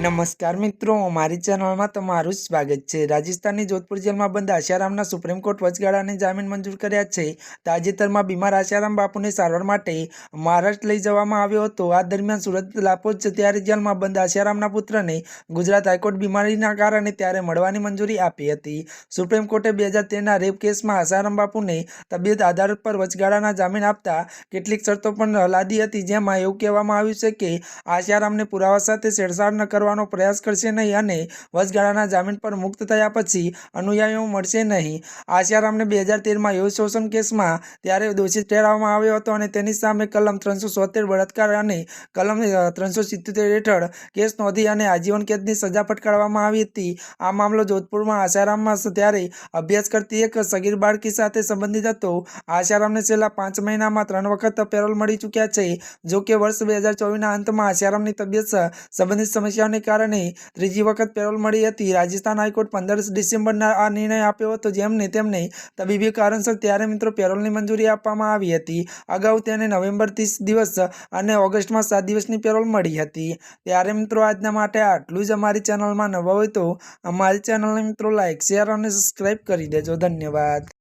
નમસ્કાર મિત્રો, મારી ચેનલમાં તમારું સ્વાગત છે. રાજસ્થાનની જોધપુર જેલમાં બંધ આશારામના સુપ્રીમ કોર્ટ વચગાળાને જામીન મંજૂર કર્યા છે. તાજેતરમાં બીમાર આશારામ બાપુને સારવાર માટે મહારાષ્ટ્ર લઈ જવામાં આવ્યો હતો. આ દરમિયાન સુરત લાપોચ ત્યારે જેલમાં બંધ આશારામના પુત્રને ગુજરાત હાઈકોર્ટ બીમારીના કારણે ત્યારે મળવાની મંજૂરી આપી હતી. સુપ્રીમ કોર્ટે બે હજાર તેરના રેપ કેસમાં આશારામ બાપુને તબિયત આધાર પર વચગાળાના જામીન આપતા કેટલીક શરતો પણ લાદી હતી, જેમાં એવું કહેવામાં આવ્યું છે કે આશારામને પુરાવા સાથે છેડછાડ ન કરવાનો પ્રયાસ કરશે નહીં અને વચગાળાના જામીન પર મુક્ત થયા પછી અનુયાયીઓ મળશે નહીં. આશારામને બે હજાર તેરમાં યૌન શોષણ કેસમાં ત્યારે દોષિત ઠેરવવામાં આવ્યો હતો અને તેની સામે કલમ ત્રણસો સોતેર બળાત્કાર અને કલમ ત્રણસો સિત્તોતેર હેઠળ કેસ નોંધી અને આજીવન કેદની સજા ફટકારવામાં આવી હતી. આ મામલો જોધપુરમાં આશારામમાં ત્યારે અભ્યાસ કરતી એક સગીર બાળકી સાથે સંબંધિત હતો. આશારામને છેલ્લા પાંચ મહિનામાં ત્રણ વખત પેરોલ મળી ચૂક્યા છે. જો કે વર્ષ બે હજાર ચોવીસના અંતમાં આશારામની તબિયત સંબંધિત સમસ્યાઓને કારણે ત્રીજી વખત પેરોલ મળી હતી. રાજસ્થાન હાઈકોર્ટ પંદર ડિસેમ્બરના આ નિર્ણય આપ્યો હતો, જેમને તેમને તબીબી કારણસર ત્યારે મિત્રો પેરોલની મંજૂરી આપવામાં આવી હતી. અગાઉ તેને નવેમ્બર ત્રીસ દિવસ અને ઓગસ્ટમાં સાત દિવસની પેરોલ મળી હતી. ત્યારે મિત્રો આજના માટે આટલું જ. અમારી ચેનલમાં નવા હોય તો અમારી ચેનલને મિત્રો લાઇક શેર અને સબસ્ક્રાઈબ કરી દેજો. ધન્યવાદ.